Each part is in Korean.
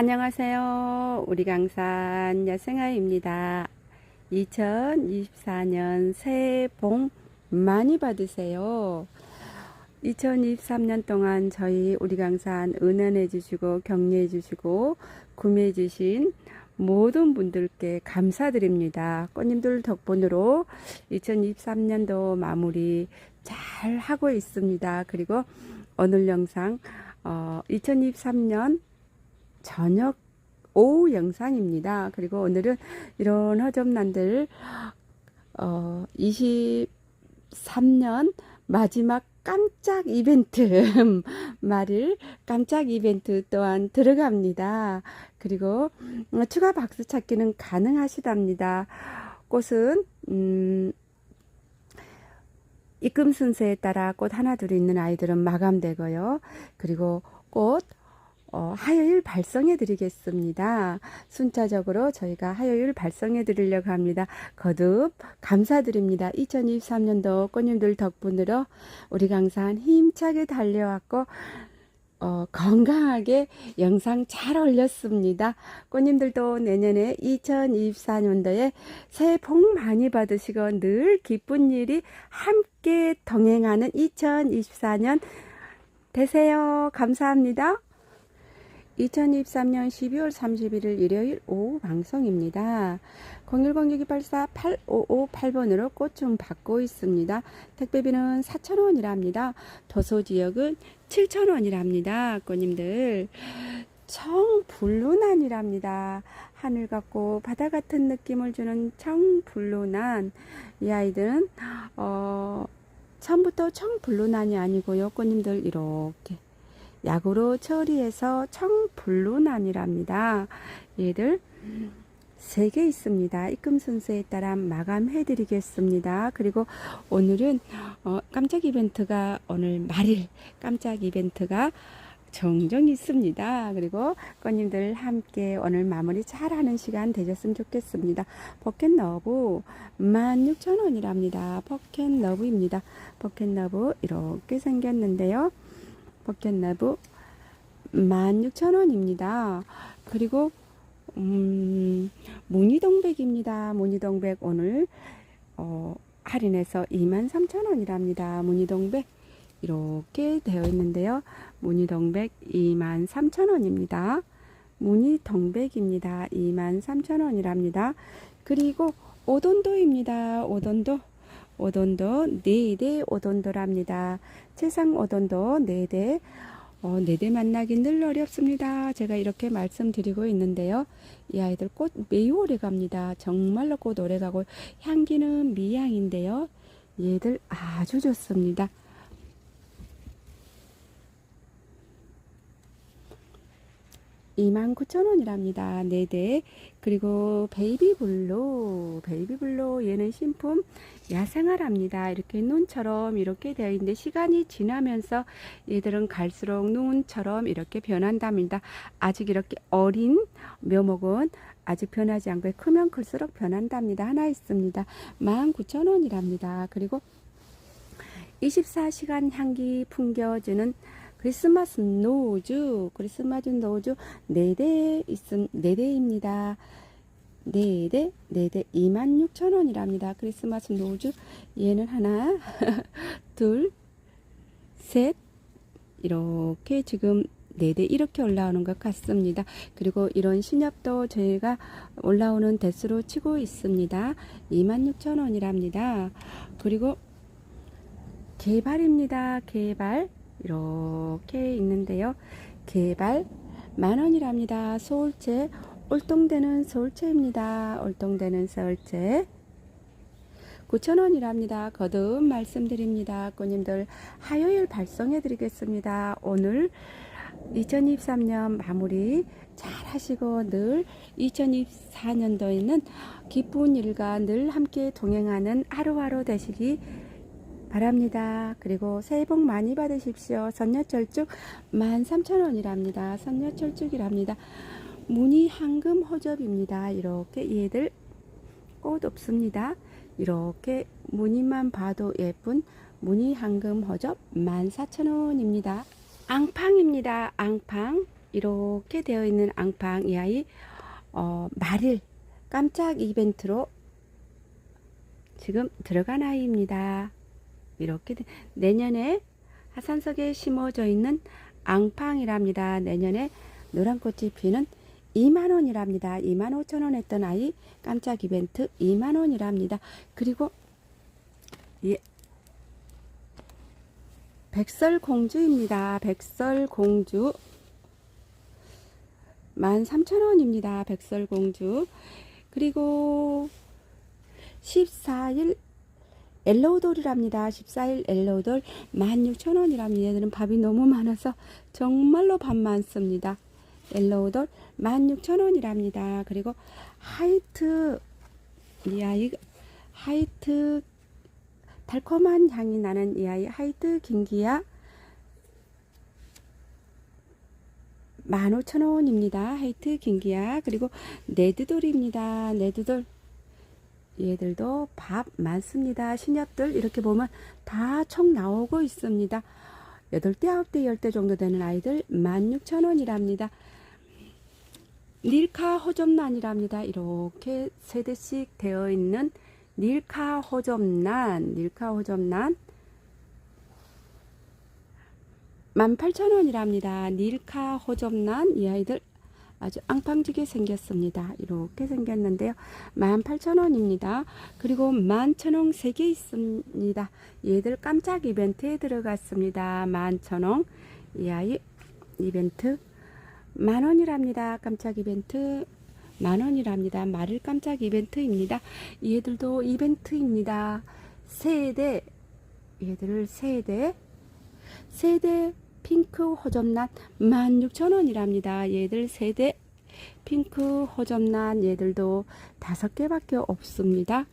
안녕하세요. 우리 강산 야생아입니다. 2024년 새해 복 많이 받으세요. 2023년 동안 저희 우리 강산 응원해 주시고 격려해 주시고 구매해 주신 모든 분들께 감사드립니다. 꽃님들 덕분으로 2023년도 마무리 잘 하고 있습니다. 그리고 오늘 영상 어, 2023년 저녁 오후 영상입니다. 그리고 오늘은 이런 허접난들 어, 23년 마지막 깜짝 이벤트 말을 깜짝 이벤트 또한 들어갑니다. 그리고 어, 추가 박스 찾기는 가능하시답니다. 꽃은 음, 입금 순서에 따라 꽃 하나 둘 있는 아이들은 마감되고요. 그리고 꽃 어, 화요일 발송해 드리겠습니다. 순차적으로 저희가 화요일 발송해 드리려고 합니다. 거듭 감사드립니다. 2023년도 꽃님들 덕분으로 우리 강산 힘차게 달려왔고 어, 건강하게 영상 잘 올렸습니다. 꽃님들도 내년에 2024년도에 새해 복 많이 받으시고 늘 기쁜 일이 함께 동행하는 2024년 되세요. 감사합니다. 2023년 12월 31일 일요일 오후 방송입니다. 01062848558번으로 꽃좀 받고 있습니다. 택배비는 4,000원이랍니다. 도서 지역은 7,000원이랍니다. 꽃님들. 청블루난이랍니다. 하늘 같고 바다 같은 느낌을 주는 청블루난. 이 아이들은 어, 처음부터 청블루난이 아니고요. 꽃님들 이렇게 약으로 처리해서 청블루난이랍니다. 얘들 세개 있습니다. 입금 순서에 따라 마감해 드리겠습니다. 그리고 오늘은 어, 깜짝 이벤트가 오늘 말일 깜짝 이벤트가 종종 있습니다. 그리고 꽃님들 함께 오늘 마무리 잘하는 시간 되셨으면 좋겠습니다. 포켓 러브 16,000원이랍니다. 포켓 러브입니다. 포켓 러브 이렇게 생겼는데요. 러브 16,000원입니다. 그리고 음, 무늬동백입니다. 무늬동백 오늘 어, 할인해서 23,000원이랍니다. 무늬동백 이렇게 되어 있는데요. 무늬동백 23,000원입니다. 무늬동백입니다. 23,000원이랍니다. 그리고 오돈도입니다. 오돈도 오돈도 4대 오돈도랍니다. 최상 오돈도 4대 어, 네대 만나기 늘 어렵습니다. 제가 이렇게 말씀드리고 있는데요. 이 아이들 꽃 매우 오래 갑니다. 정말로 꽃 오래 가고 향기는 미향인데요. 얘들 아주 좋습니다. (29,000원이랍니다) 네대 그리고 베이비블루 베이비블루 얘는 신품 야생화랍니다. 이렇게 눈처럼 이렇게 되어 있는데 시간이 지나면서 얘들은 갈수록 눈처럼 이렇게 변한답니다. 아직 이렇게 어린 묘목은 아직 변하지 않고 크면 클수록 변한답니다. 하나 있습니다. 19,000원이랍니다. 그리고 24시간 향기 풍겨주는 크리스마스 노즈, 크리스마스 노즈 4대 있음, 4대입니다. 4대, 4대 26,000원이랍니다. 크리스마스 노즈. 얘는 하나, 둘, 셋, 이렇게 지금 4대 이렇게 올라오는 것 같습니다. 그리고 이런 신엽도 저희가 올라오는 대수로 치고 있습니다. 26,000원이랍니다. 그리고 개발입니다. 개발. 이렇게 있는데요. 개발 만원이랍니다. 서울채 올동대는 서울채입니다. 올동대는 서울채 9,000원이랍니다. 거듭 말씀드립니다. 꼬님들 화요일 발송해 드리겠습니다. 오늘 2023년 마무리 잘 하시고 늘 2024년도에는 기쁜 일과 늘 함께 동행하는 하루하루 되시기 바랍니다. 그리고 새해 복 많이 받으십시오. 선녀철쭉 13,000원이랍니다. 선녀철쭉이랍니다. 무늬 황금 허접입니다. 이렇게 얘들 꽃 없습니다. 이렇게 무늬만 봐도 예쁜 무늬 황금 허접 14,000원입니다. 앙팡입니다. 앙팡 이렇게 되어 있는 앙팡 이 아이 어, 말일 깜짝 이벤트로 지금 들어간 아이입니다. 이렇게 돼- 내년에 하산석에 심어져 있는 앙팡이랍니다. 내년에 노란 꽃이 피는 2만 원이랍니다. 2만 5천 원 했던 아이 깜짝 이벤트 2만 원이랍니다. 그리고 예, 백설공주입니다. 백설공주 13,000원입니다. 백설공주. 그리고 14일 엘로우돌이랍니다. 14일 엘로우돌 16,000원이랍니다. 얘들은 밥이 너무 많아서 정말로 밥 많습니다. 엘로우돌 16,000원이랍니다. 그리고 하이트 이 아이 하이트 달콤한 향이 나는 이 아이 하이트 긴기야 15,000원입니다. 하이트 긴기야. 그리고 네드돌입니다. 네드돌. 얘들도 밥 많습니다. 신엽들 이렇게 보면 다 총 나오고 있습니다. 8대, 9대, 10대 정도 되는 아이들 16,000원이랍니다. 닐카 호접란이랍니다. 이렇게 세대씩 되어 있는 닐카 호접란, 닐카 호접란 18,000원이랍니다. 닐카 호접란 이 아이들 아주 앙팡지게 생겼습니다. 이렇게 생겼는데요. 18,000원입니다. 그리고 11,000원 3개 있습니다. 얘들 깜짝 이벤트에 들어갔습니다. 11,000원 이 아이 이벤트 만원이랍니다. 깜짝 이벤트 만원이랍니다. 말을 깜짝 이벤트입니다. 얘들도 이벤트입니다. 세대 얘들을 세대 세대 핑크 호접란 16,000원이랍니다. 얘들 세대 핑크 호접란 얘들도 다섯 개밖에 없습니다.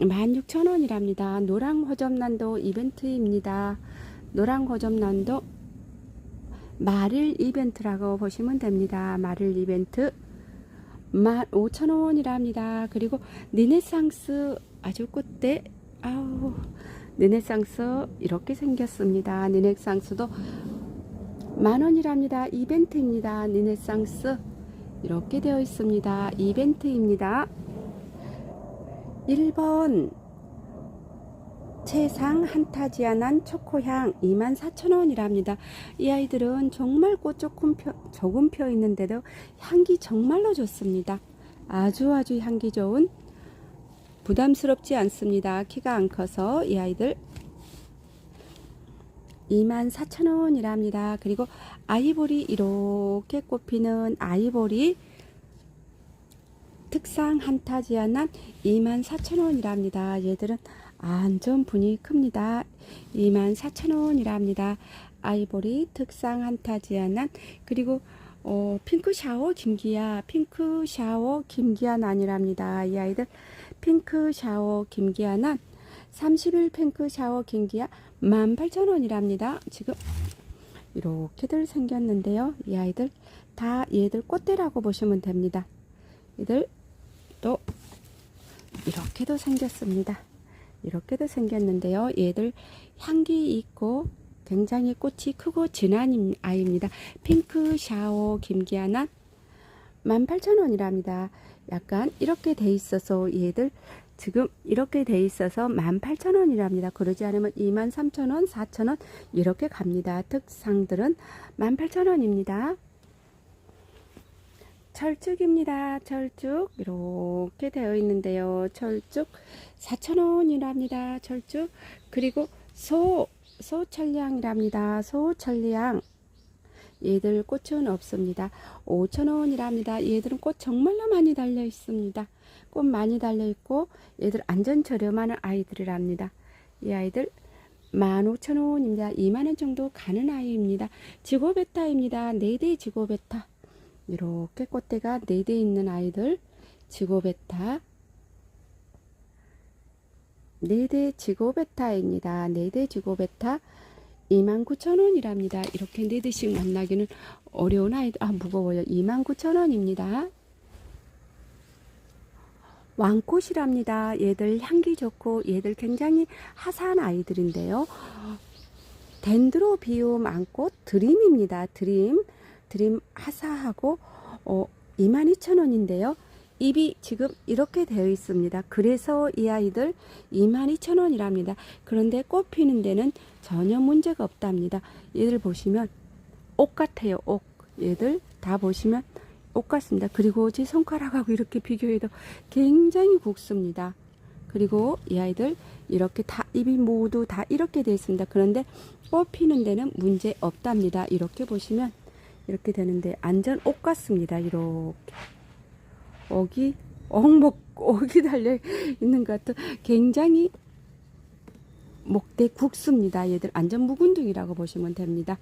16,000원이랍니다. 노랑 호접란도 이벤트입니다. 노랑 호접란도 말일 이벤트라고 보시면 됩니다. 말일 이벤트 15,000원이랍니다. 그리고 르네상스 아주 꽃대 아우 르네상스 이렇게 생겼습니다. 르네상스도 만원이랍니다. 이벤트입니다. 르네상스 이렇게 되어 있습니다. 이벤트입니다. 1번 최상 한타지아난 초코향 24,000원이랍니다. 이 아이들은 정말 꽃 조금 펴, 조금 펴 있는데도 향기 정말로 좋습니다. 아주 아주 향기 좋은 부담스럽지 않습니다. 키가 안 커서 이 아이들 24,000원이랍니다. 그리고 아이보리 이렇게 꽃피는 아이보리 특상 한타지아난 24,000원이랍니다. 얘들은 완전 분이 큽니다. 24,000원이랍니다. 아이보리 특상 한타지아난 그리고 어, 핑크 샤워 김기아 핑크 샤워 김기아는 아니랍니다. 이 아이들 핑크 샤워 김기아는 30일 핑크 샤워 김기아 18,000원이랍니다. 지금 이렇게들 생겼는데요. 이 아이들 다 얘들 꽃대라고 보시면 됩니다. 얘들 또 이렇게도 생겼습니다. 이렇게도 생겼는데요. 얘들 향기 있고 굉장히 꽃이 크고 진한 아이입니다. 핑크 샤워 김기아나 18,000원이랍니다. 약간 이렇게 돼 있어서 얘들 지금 이렇게 돼 있어서 18,000원이랍니다. 그러지 않으면 23,000원, 4,000원 이렇게 갑니다. 특상들은 18,000원입니다. 철쭉입니다. 철쭉 이렇게 되어 있는데요. 철쭉 4,000원이랍니다. 철쭉 그리고 소 소철량이랍니다. 소철량 얘들 꽃은 없습니다. 5,000원이랍니다. 얘들은 꽃 정말로 많이 달려 있습니다. 꽃 많이 달려 있고 얘들 안전 저렴한 아이들이랍니다. 이 아이들 15,000원입니다. 2만원 정도 가는 아이입니다. 지고베타입니다. 4대 지고베타. 이렇게 꽃대가 4대 있는 아이들 지고베타 4대 지고베타입니다. 4대 지고베타 29,000원이랍니다. 이렇게 4대씩 만나기는 어려운 아이들 아 무거워요. 29,000원입니다. 왕꽃이랍니다. 얘들 향기 좋고 얘들 굉장히 하산 아이들인데요. 덴드로비움 앙꽃 드림입니다. 드림 드림 하사하고 어, 22,000원인데요. 입이 지금 이렇게 되어 있습니다. 그래서 이 아이들 22,000원이랍니다. 그런데 꽃 피는 데는 전혀 문제가 없답니다. 얘들 보시면 옷 같아요. 옷. 얘들 다 보시면 옷 같습니다. 그리고 제 손가락하고 이렇게 비교해도 굉장히 굵습니다. 그리고 이 아이들 이렇게 다 입이 모두 다 이렇게 되어 있습니다. 그런데 꽃 피는 데는 문제 없답니다. 이렇게 보시면 이렇게 되는데 안전 옷 같습니다. 이렇게 옥이 옥목 옥이 달려 있는 것 같은 굉장히 목대 국수입니다. 얘들 안전 묵은둥이라고 보시면 됩니다.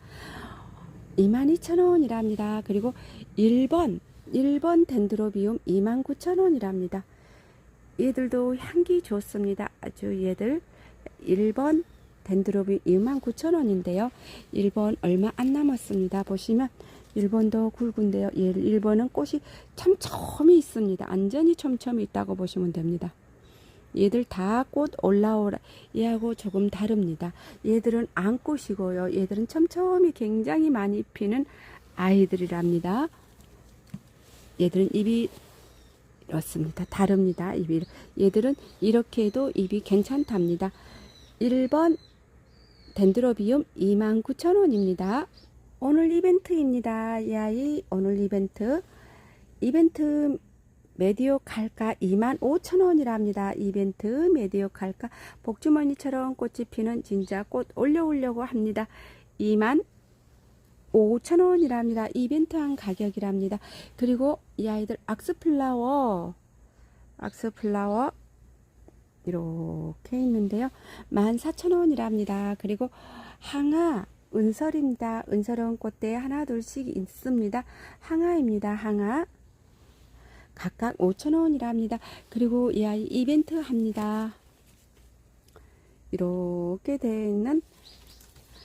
22,000원이랍니다. 그리고 1번 1번 덴드로비움 29,000원이랍니다. 얘들도 향기 좋습니다. 아주 얘들 1번 덴드로비 29,000원인데요. 1번 얼마 안 남았습니다. 보시면 1번도 굵은데요. 얘 1번은 꽃이 촘촘히 있습니다. 완전히 촘촘히 있다고 보시면 됩니다. 얘들 다 꽃 올라오라 얘하고 조금 다릅니다. 얘들은 안꽃이고요. 얘들은 촘촘히 굉장히 많이 피는 아이들이랍니다. 얘들은 입이 이렇습니다. 다릅니다. 입이 얘들은 이렇게 해도 입이 괜찮답니다. 1번 덴드로비움 29,000원입니다. 오늘 이벤트입니다. 이 아이 오늘 이벤트 이벤트 메디오 칼까 25,000원이랍니다. 이벤트 메디오 칼까 복주머니처럼 꽃이 피는 진짜 꽃 올려오려고 합니다. 2만 5,000원이랍니다. 이벤트한 가격이랍니다. 그리고 이 아이들 악스플라워 악스플라워 이렇게 있는데요. 14,000원이랍니다. 그리고 항아 은설입니다. 은설은 꽃대 하나 둘씩 있습니다. 항아입니다. 항아 각각 5,000원이랍니다. 그리고 이 아이 이벤트 합니다. 이렇게 되어 있는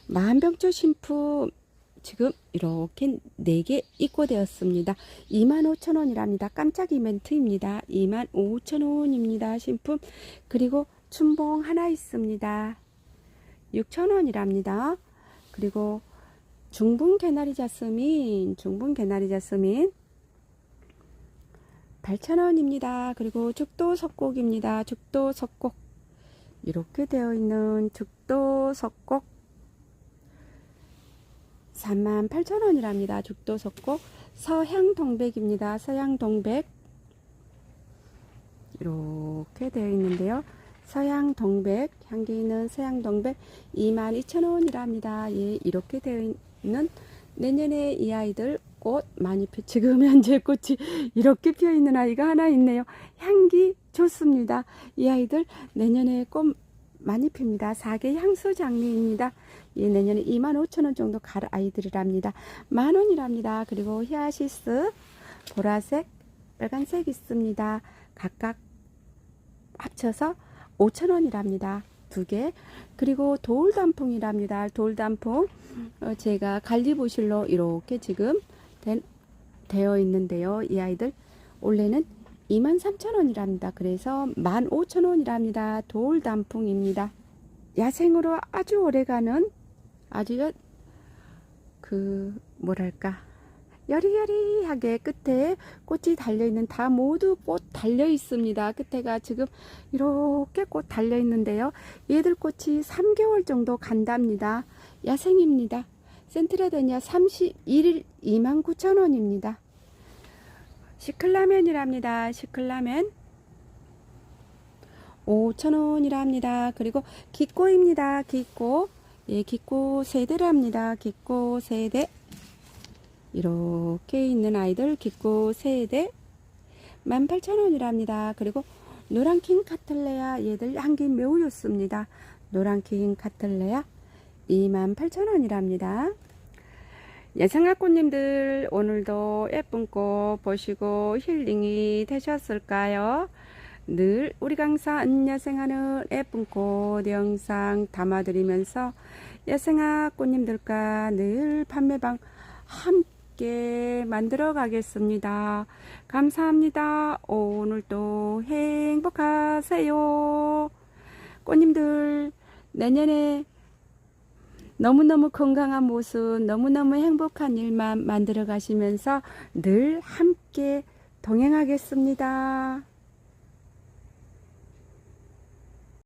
만병초 신품 지금 이렇게 4개 입고되었습니다. 25,000원이랍니다. 깜짝 이벤트입니다. 25,000원입니다. 신품. 그리고 춘봉 하나 있습니다. 6,000원이랍니다. 그리고 중분 개나리 자스민, 중분 개나리 자스민 8,000원입니다. 그리고 죽도 석곡입니다. 죽도 석곡 이렇게 되어 있는 죽도 석곡 38,000원이랍니다. 죽도 석곡 서향 동백입니다. 서향 동백 이렇게 되어 있는데요. 서양 동백 향기 있는 서양 동백 22,000원이랍니다. 예, 이렇게 되어 있는 내년에 이 아이들 꽃 많이 피 지금 현재 꽃이 이렇게 피어 있는 아이가 하나 있네요. 향기 좋습니다. 이 아이들 내년에 꽃 많이 핍니다. 4개 향수 장미입니다. 예, 내년에 25,000원 정도 갈 아이들이랍니다. 만원이랍니다. 그리고 히아시스 보라색, 빨간색 있습니다. 각각 합쳐서 5,000원이랍니다. 두 개. 그리고 돌단풍이랍니다. 돌단풍. 어, 제가 갈리보실로 이렇게 지금 된, 되어 있는데요. 이 아이들 원래는 23,000원이랍니다. 그래서 15,000원이랍니다. 돌단풍입니다. 야생으로 아주 오래가는 아주 그 뭐랄까 여리여리하게 끝에 꽃이 달려있는 다 모두 꽃 달려 있습니다. 끝에가 지금 이렇게 꽃 달려 있는데요. 얘들 꽃이 3개월 정도 간답니다. 야생입니다. 센트라데니아 31일 29,000원입니다. 시클라멘이랍니다. 시클라멘 5,000원이랍니다. 그리고 기꼬입니다. 기꼬 예, 기꼬 세대랍니다. 기꼬 세대 이렇게 있는 아이들 기꼬 세대 18,000원이랍니다. 그리고 노란킹 카틀레아 얘들 향기 매우 좋습니다. 노란킹 카틀레아 28,000원이랍니다. 예상학꽃님들 오늘도 예쁜 꽃 보시고 힐링이 되셨을까요? 늘 우리 강사 안녕생하는 예쁜 꽃 영상 담아드리면서 예생학꽃님들과 늘 판매방 함께 만들어 가겠습니다. 감사합니다. 오늘도 행복하세요. 꽃님들 내년에 너무너무 건강한 모습, 너무너무 행복한 일만 만들어 가시면서 늘 함께 동행하겠습니다.